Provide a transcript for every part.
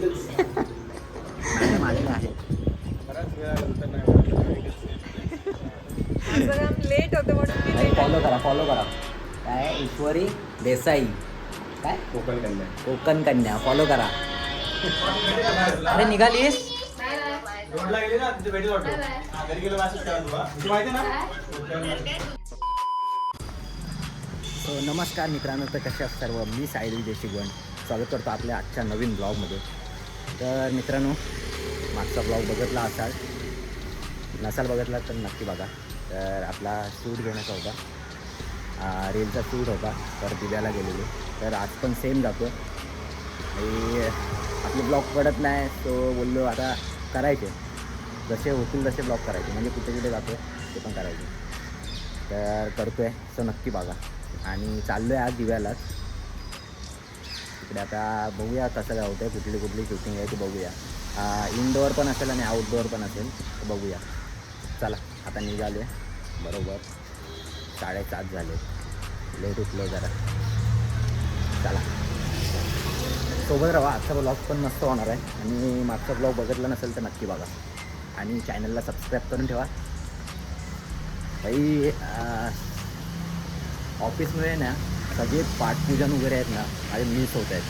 Madam आलेले आहेत माझं काम लेट होतं म्हणून मी नाही लेट फॉलो करा फॉलो करा. काय? ईश्वरी देसाई. काय? कोकण कन्या. कोकण कन्या. फॉलो करा. अरे निघालीस? रोडला गेली ना तिथे भेटेल वाटतो हा, घरी गेलो मॅसेज करा तुला तुला माहिती आहे ना सो नमस्कार मित्रांनो. तर कसे आहात सर्व? मी साहिल विजय शिगवण स्वागत करतो आपल्या आजच्या नवीन ब्लॉगमध्ये तर मित्रांनो मागचा ब्लॉग बघितला असाल. नसाल बघितला तर नक्की बघा. तर आपला सूट घेण्याचा होता. रेलचा सूट होता. तर दिव्याला गेलेलो. तर आज पण सेम जातो आणि आपले ब्लॉग पडत नाही तो बोललो आता करायचे. जसे होतील तसे ब्लॉग करायचे. म्हणजे कुठे कुठे जातो ते पण करायचे. तर करतो आहे सो नक्की बघा. आणि चाललो आहे आज दिव्यालाच. इकडे आता बघूया कसं काय होतं कुठली कुठली शूटिंग आहे ती बघूया. इनडोअर पण असेल आणि आउटडोअर पण असेल तर बघूया. चला आता निघालो आहे बरोबर. साडेसात झाले. लेट उठलो जरा. चला. सोबत राहा. आजचा ब्लॉग पण मस्त होणार आहे. आणि मागचा ब्लॉग बघितला नसेल तर नक्की बघा. आणि चॅनलला सबस्क्राईब करून ठेवा. काही ऑफिसमुळे ना सगळे पाठपूजन वगैरे आहेत ना माझे मिस होत आहेत.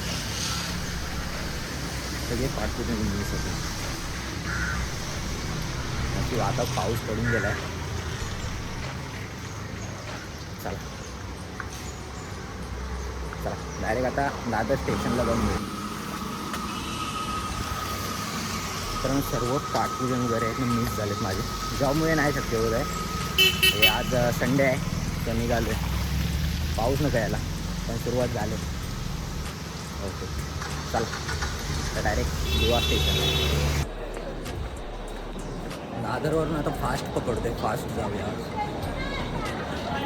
सगळे पाठपूजन मिस होते नक्की आता पाऊस पडून गेला आहे चला. चला डायरेक्ट आता दादर स्टेशनला जाऊन मिळू कारण सर्व पाठपूजन वगैरे आहेत मिस झालेत माझे. जॉबमुळे नाही शक्य होत आहे. आज संडे आहे. तर निघालो आहे पाऊस नको यायला. पण सुरुवात झाली. ओके. चला. तर डायरेक्ट गोवा स्टेशन दादरवरून आता फास्ट पकडतोय. फास्ट जाऊया.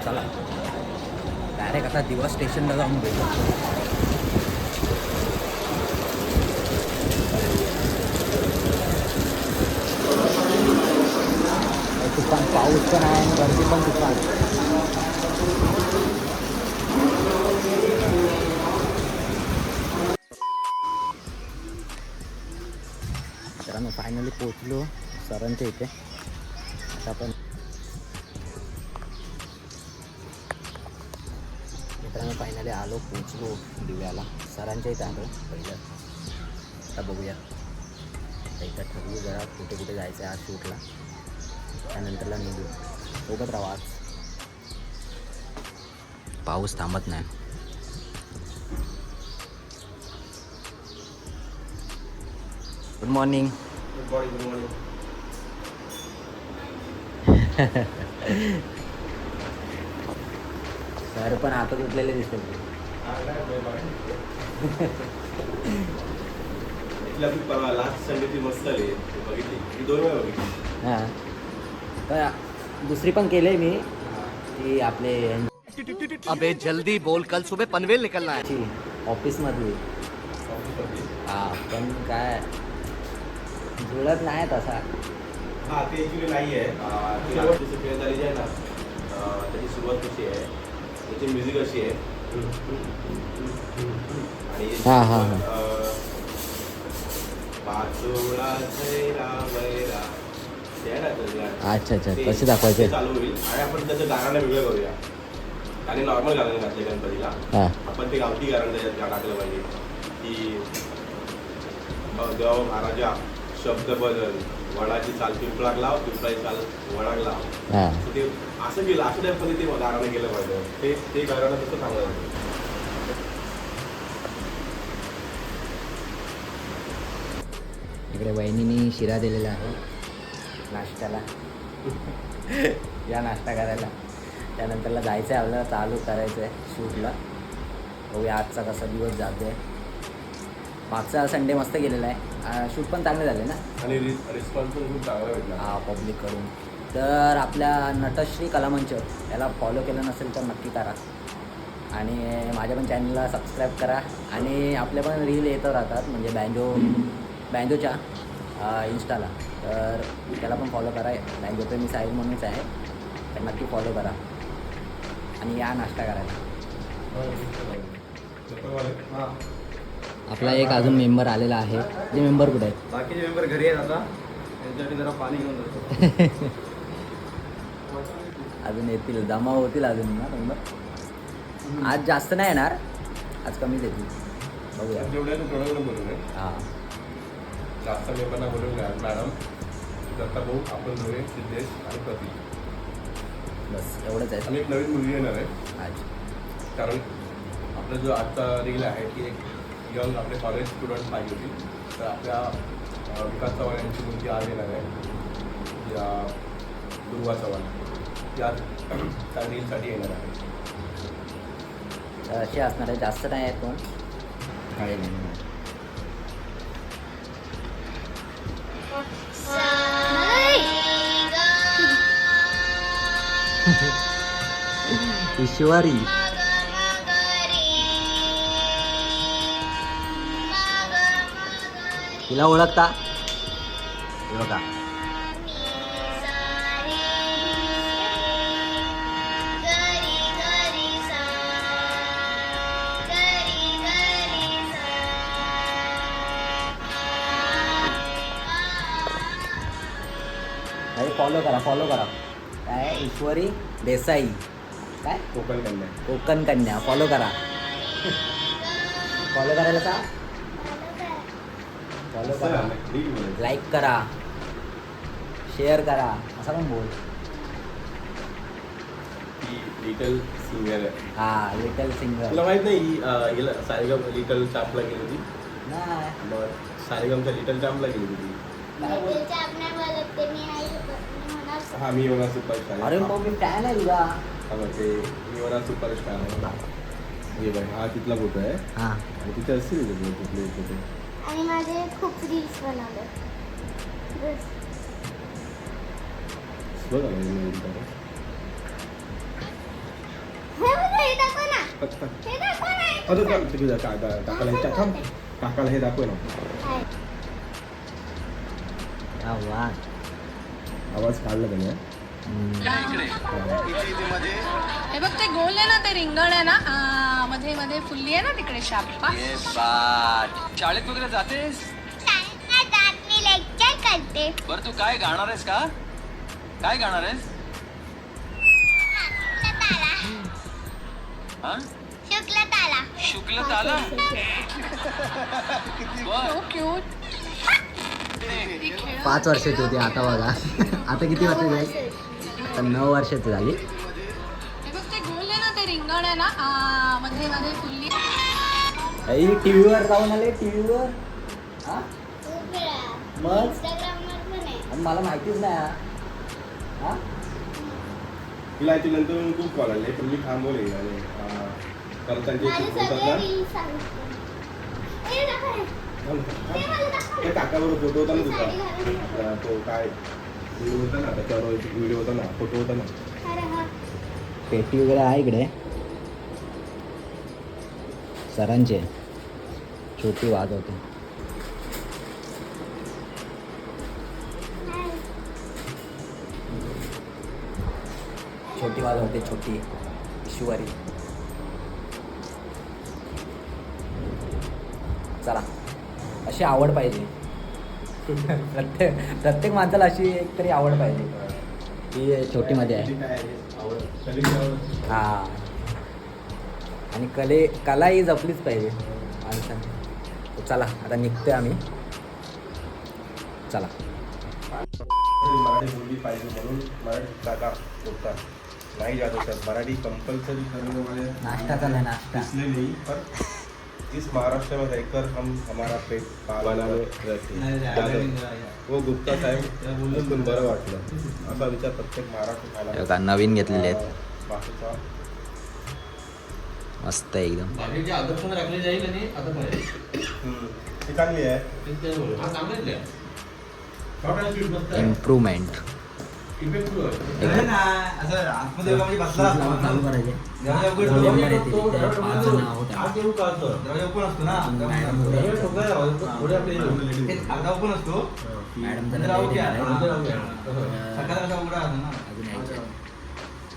चला. डायरेक्ट आता दिवा स्टेशनला जाऊन भेटू. तुफान. पाऊस पण आहे आणि गर्दी पण तुफान मित्रांनो फायनली पोचलो सरांच्या इथे. आता आपण मित्रांनो फायनली आलो पोचलो दिव्याला. सरांच्या इथे आलो. पहिलं आता बघूया. इथं ठरवू जरा कुठे कुठे जायचं आहे आज शूटला. त्यानंतरला निघू. सोबत राहा आज. पाऊस थांबत नाही. Good morning good morning good morning sir पण आता उठलेले दिसतात. तू मस्त आली. बघितली. ती दोन वेळा बघितली. हां. तर दुसरी पण केले मी. ती आपले अबे जल्दी बोल. कल सुबह पनवेल निकलना है. यांची ऑफिसमधली हां पण काय? जुळत नाही तसा. हा ते ॲक्च्युली नाही आहे झाली ना त्याची सुरुवात कशी आहे त्याची म्युझिक अशी आहे. आणि हा, हा, हा. पाचोळा झैरा वैरा. अच्छा अच्छा ते- कसे दाखवायचे? चालू होईल. आणि आपण त्याचं गाणं वेगळं करूया. आणि नॉर्मल घातले गणपतीला. आपण ते गावठी गाणं त्याच्यात टाकलं पाहिजे. की देव महाराजा शब्द बदल वडाची चाल पिंपळाक लाव पिंपळाची चाल वडाक लाव. हां. ते असं केलं असं त्या पद्धती ते गाणं केलं पाहिजे ते ते गाणं तसं चांगलं आहे. इकडे वहिनीनी शिरा दिलेला आहे. नाश्त्याला. या नाश्ता करायला. त्यानंतरला जायचं आहे आपल्याला चालू करायचं आहे शूटला. बघूया आजचा कसा दिवस जातो आहे मागचा संडे मस्त गेलेला आहे. शूट पण चांगले झाले ना? आणि रिस्पॉन्स पण खूप चांगला भेटला. हा पब्लिककडून तर आपल्या नटश्री कलामंच याला फॉलो केलं नसेल तर नक्की करा. आणि माझ्या पण चॅनलला सबस्क्राईब करा. आणि आपल्या पण रील येत राहतात म्हणजे बँजो बँजोच्या इन्स्टाला तर त्याला पण फॉलो करा. बँजो प्रेमी साहिल म्हणूनच आहे. तर नक्की फॉलो करा. आणि या नाश्ता करायला. आपला एक अजून मेंबर आलेला आहे. जे मेंबर कुठे आहेत? बाकीचे मेंबर घरी आहेत आता. त्यांच्यासाठी जरा पाणी घेऊन जातो. अजून येतील. जमा होतील अजून ना मेंबर आज जास्त नाही येणार. आज कमीच येतील. बघूया. जेवढ्या तू प्रणाम बोलू नये हां. जास्त मेंबरना बोलून घ्या मॅडम दत्ता भाऊ आपण दोघे सिद्धेश आणि प्रतीक. बस एवढंच आहे. आणि एक नवीन मुलगी येणार आहे. आज कारण आपला जो आजचा रील आहे की एक यंग आपले कॉलेज स्टुडंट पाहिजे होती. तर आपल्या विकास चव्हाण यांची मुलगी येणार आहे या दुर्वा चव्हाण. ती आज त्या रीलसाठी येणार आहे. असे असणार आहे जास्त नाही आहेत कोण? काही नाही. ईश्वरी. तिला ओळखता हे बघा अरे फॉलो करा फॉलो करा काय ईश्वरी देसाई काय कोकण कन्या कोकण कन्या फॉलो करा फॉलो करायला का फॉलो करा रील मध्ये. लाईक करा. शेअर करा. असा पण बोल. लिटल सिंगर हा लिटल सिंगर तुला माहीत नाही हिला सारेगम लिटल चापला गेली होती? नाही. मग सारेगमच्या लिटल चापला गेली होती. हा मी होणार सुपरस्टार अरे मग मी फॅन आहे तुझा. हा ते मी होणार सुपरस्टार आहे. हे बघ हा तिथला फोटो आहे. हा. आणि तिथे असतील तिथे कुठले फोटो आणि माझे खूप रील्स बनवले काकाला हे- दाखव ना. आवाज. काढला. हे. बघ ते गोल आहे ना ते रिंगण आहे ना? मध्ये मध्ये फुल्ली आहे ना तिकडे शाप. ये बात शाळेत वगैरे जातेस? शाळेत जात मी लेक्चर करते. बर तू काय गाणार आहेस का? काय गाणार आहेस? हा? शुक्ल ताला शुक्ल ताला बर. सो क्यूट पाच वर्षाची होती आता बघा. आता किती वर्षाची झाली आता नऊ वर्षाची झाली. रिंगण आहे ना मध्ये मध्ये फुल्ली. आई टी व्हीवर जाऊन आले टी व्हीवर हा? मग? पण आणि मला माहितीच नाही हा. हा? तिला याची नंतर खूप कॉल आले पण मी थांबवले आणि अं, परत त्यांचे होतात ना. थांब, थांब. ते काकाबरोबर फोटो होता ना तुझा. अं, तो काय व्हिडिओ होता ना त्याच्यावर व्हिडिओ होता ना फोटो होता ना. अरे हा. पेटी वगैरे आहे इकडे. सरांचे छोटी वाद होते. छोटी वाद होते छोटी ईश्वरी चला अशी आवड पाहिजे. प्रत्येक प्रत्येक माणसाला अशी एक तरी आवड पाहिजे. ती छोटीमध्ये आहे हा. आणि कले कला ही जपलीच पाहिजे. माणसाने तर चला आता निघतोय आम्ही. चला. मराठी मुलगी पाहिजे म्हणून मराठी जागा होतात नाही जात होतात मराठी कंपल्सरी करण्यामध्ये नाश्ताचा नाही नाश्ता. इसलिए नहीं पर इस महाराष्ट्र में रहकर हम हमारा पेट रहते वो गुप्ता साहेब बोलून बरं वाटलं असा विचार प्रत्येक महाराष्ट्र बघा, नवीन घेतलेले आहेत. मस्त आहे. एकदम चांगली आहे. हा. इम्प्रूव्हमेंट. मॅडम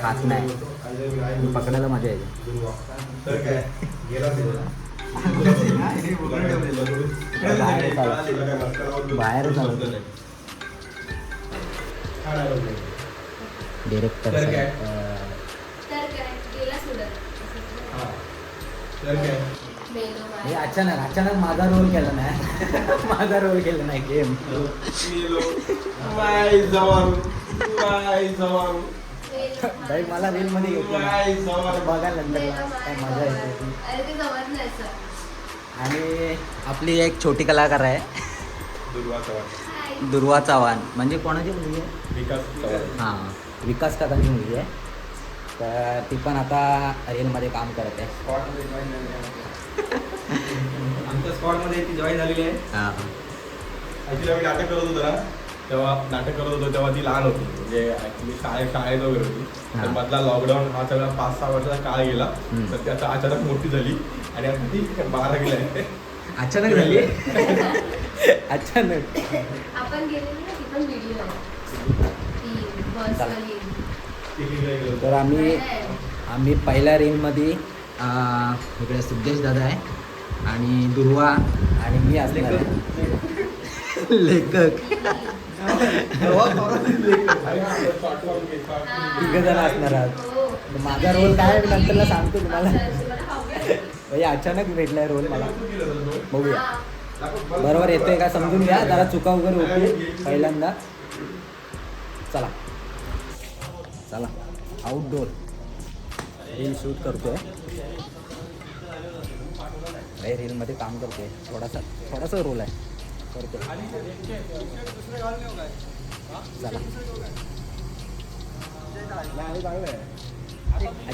खात नाही. पकडायला मजा येते बाहेर डिरेक्टर हे अचानक अचानक माझा रोल केला नाही माझा रोल केला नाही गेम भाई मला रील मध्ये घेतलं. बघा नंतर काय मजा येते आणि आपली एक छोटी कलाकार आहे. दुर्वा चव्हाण. म्हणजे कोणाची मुलगी आहे? विकास हां विकास काकांची मुलगी आहे. तर ती पण आता रीलमध्ये काम करत. आहे. आमच्या स्पॉटमध्ये ती जॉईन झालेली आहे. हां. ऍक्च्युली आम्ही नाटक करत होतो ना. तेव्हा नाटक करत होतो तेव्हा ती लहान होती. म्हणजे ऍक्च्युली शाळेत शाळेत वगैरे होती. तर. मधला लॉकडाऊन हा सगळा पाच सहा वर्षाचा काळ गेला. तर ती आता अचानक मोठी झाली. आणि आता ती बारावीला आहे अचानक झाली? अचानक. आपण गेलेली तर आम्ही. आम्ही पहिल्या रीलमध्ये अं, इकडे सिद्धेश दादा आहे आणि दुर्वा आणि मी असणार आहे. लेखक. जण असणार आहात. माझा रोल काय आहे नंतरला सांगतो तुम्हाला. आहे. म्हणजे अचानक भेटलाय रोल मला. बघूया. बरोबर येतोय का समजून घ्या. जरा चुका वगैरे होती पहिल्यांदा. चला. चला. आउटडोर रील शूट करतोय. भाई रीलमध्ये काम करतोय. थोडासा थोडासा रोल आहे. करतोय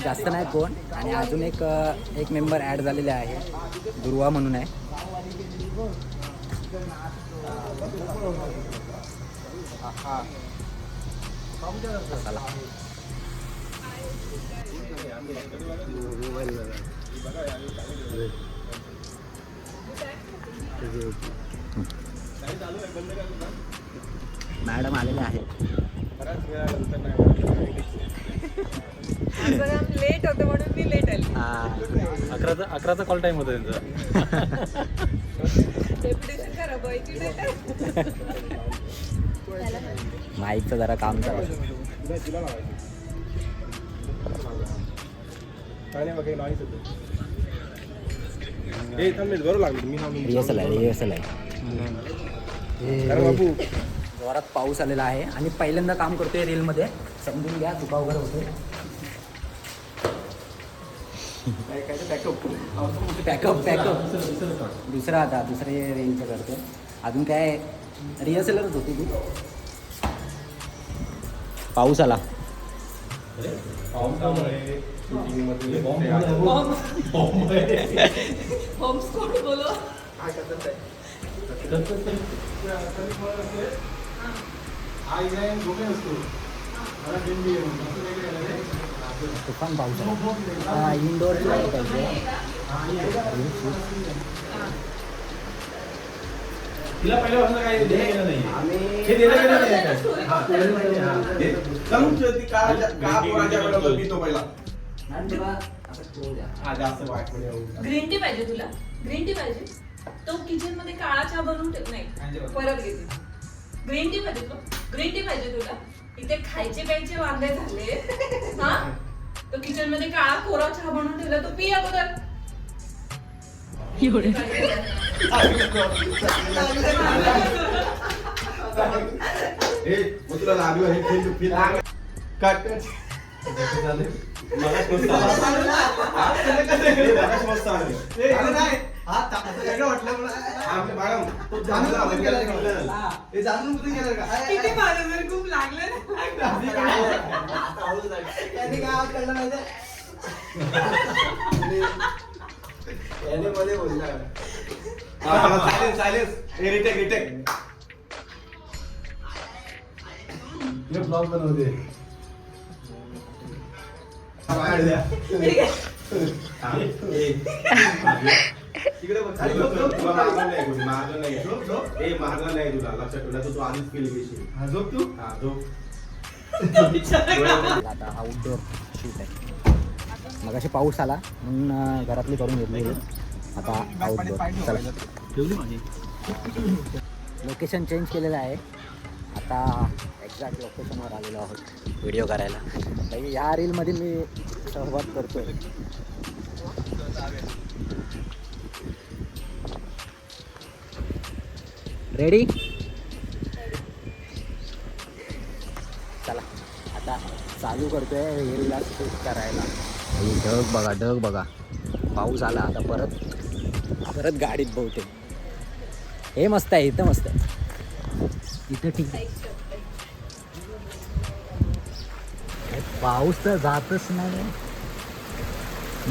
जास्त नाही कोण. आणि अजून एक एक मेंबर ॲड झालेले आहे. दुर्वा म्हणून आहे. चला. मॅडम आलेले आहेत. लेट होतं म्हणून मी लेट आली. अकराचा अकराचा कॉल टाइम होता त्यांचा. माईकचं जरा काम चालू रिहर्सल आहे रिहर्सल आहे. बाबू. जोरात पाऊस आलेला आहे. आणि पहिल्यांदा काम करतोय रीलमध्ये. समजून घ्या चुका वगैरे होतोय पॅकअप पॅकअप दुसरा आता दुसरे रीलचं करतोय. अजून काय रिहर्सलच होती ती. पाऊस आला पावसामुळे शूटिंगमध्ये होम स्कूल बोलो तुफान पाऊस आहे. इंडोर पाहिजे. जास्त वाईट म्हणजे ग्रीन टी पाहिजे तुला. ग्रीन टी पाहिजे. तो किचनमध्ये काळा चहा बनवून ठेव नाही. परत घेते. ग्रीन टी पाहिजे तुला ग्रीन टी पाहिजे तुला. इथे खायचे प्यायचे वांदे झाले. हा? तो किचनमध्ये काळा कोरा चहा बनवून ठेवला तो पी अगोदर. कट मगाच मस्त आलं. हे मगाच मस्त आलं. आमच्या मॅडम, तो जाणून आला, गेला तिकडे. किती माझं जर खूप लागलं याने मध्ये बोलला. Silence silence. रिटेक रिटेक हे ब्लॉग बनवते तिकडे बघ, खाली. तुला नाही कोणी, मारलं नाही. ए, नाही तुला लक्षात ठेव नाही तर तू आधीच केली घेशील. हा झोप तू? हा झोप. आता आउटडोर शूट आहे. मग पाऊस आला म्हणून अं, घरातली करून घेतली. आता आउटडोर चला. लोकेशन चेंज केलेलं आहे. आता एक्झॅक्ट लोकेशनवर आलेलो आहोत. व्हिडिओ करायला. बाई या रीलमध्ये मी सहभाग करतोय. रेडी चला आता चालू करतोय रीलला शूट करायला. ढग बघा ढग बघा. पाऊस आला आता परत परत गाडीत बहुतेक. हे मस्त आहे इथं मस्त आहे. इथं ठीक आहे. पाऊस तर जातच नाही.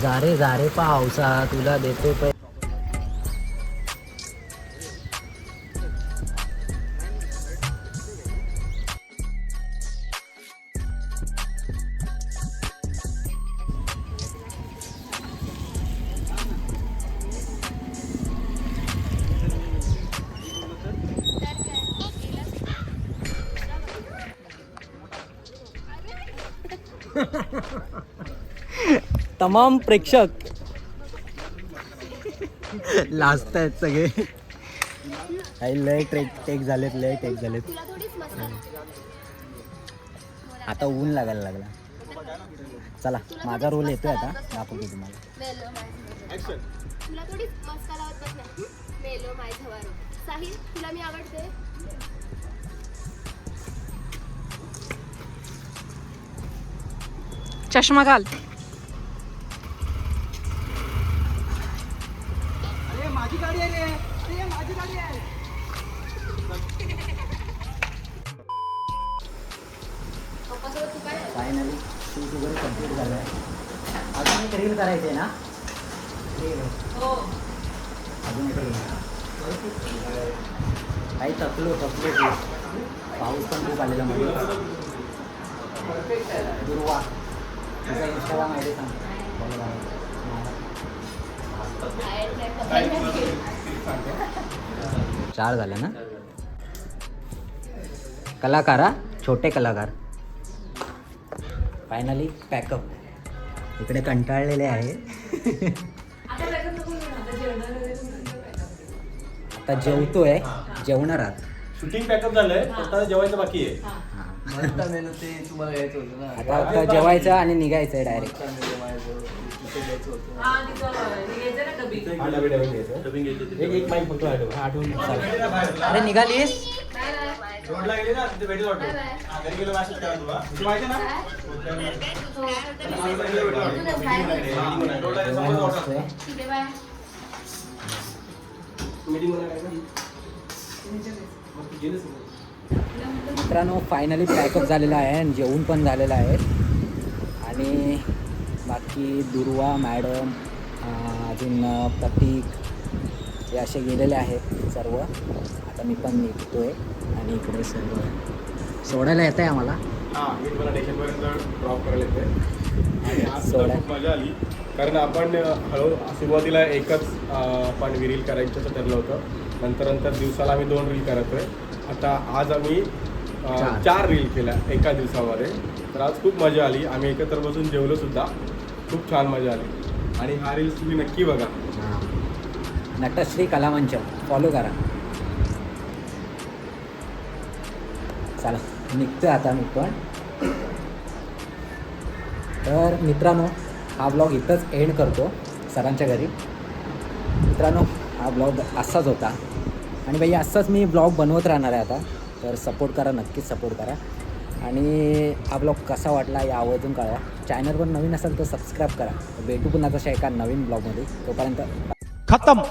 जा रे जा रे पावसा तुला देतो पै तमाम प्रेक्षक. लाजत आहेत सगळे. काही लय ट्रेक टेक झालेत लय टेक झालेत. आता ऊन लागायला लागला. चला माझा रोल येतोय आता. दाखवतो तुम्हाला. मेलो माझ्या तुला थोडीच मस्का लावत बसणार मेलो माझ्या वारो साहिल तुला मी आवडते चष्मा घाल फायनली शूट वगैरे कंप्लीट झालं आहे. अजून एक रील करायची आहे ना? हो. अजून एक रील काही थकलो थकलो खूप पाऊस पण खूप आलेला मध्ये दुर्वा. तुझा इंस्टाग्राम आय डी सांग. चार झाले ना? कलाकार हा? छोटे कलाकार. फायनली पॅकअप इकडे कंटाळलेले आहे. आता जेवतोय जेवणार आहात. शूटिंग पॅकअप झालंय आता जेवायचं बाकी आहे. मस्त मेनू ते तुम्हाला यायचं होतं ना. आता आता जेवायचं आणि डायरेक्ट हा तिथं निघायचं ना डबी हा, डबे डबे घ्यायचं. एक एक माईक फक्त आठव. आठवून अरे निघालीस? रोडला गेली ना तिथे वाटतं. हा, घरी गेलो तुला. माहिती ना? रोडला गेलो बाय मित्रांनो फायनली पॅकअप झालेला आहे आणि जेवण पण झालेलं आहे. आणि बाकी दुर्वा मॅडम अजून प्रतीक हे असे गेलेले आहेत सर्व. आता मी पण निघतोय आणि इकडे सर्व सोडायला येत आहे आम्हाला. हा मी तुम्हाला स्टेशनपर्यंत ड्रॉप करायला येते आणि आज सोडा. खूप मजा आली. कारण आपण हळू सुरुवातीला एकच अ, आपण रील करायचं असं ठरलं होतं. नंतर नंतर दिवसाला आम्ही दोन रील करतोय. आता आज आम्ही चार. चार रील केल्या एका दिवसामध्ये तर आज खूप मजा आली. आम्ही एकत्र बसून जेवलो सुद्धा. खूप छान मजा आली. आणि हा रील्स तुम्ही नक्की बघा. हां. नटश्री कलामंच. फॉलो करा. चला निघतोय आता मी पण. तर मित्रांनो हा ब्लॉग इथंच एंड करतो सरांच्या घरी. मित्रांनो हा ब्लॉग असाच होता. आणि बाई असाच मी ब्लॉग बनवत राहणार आहे आता. तर सपोर्ट करा नक्कीच सपोर्ट करा. आणि हा ब्लॉग कसा वाटला या आवर्जून कळवा. चॅनलवर नवीन असेल तर सबस्क्राईब करा. भेटू पुन्हा तशा एका नवीन ब्लॉगमध्ये. तोपर्यंत खतम.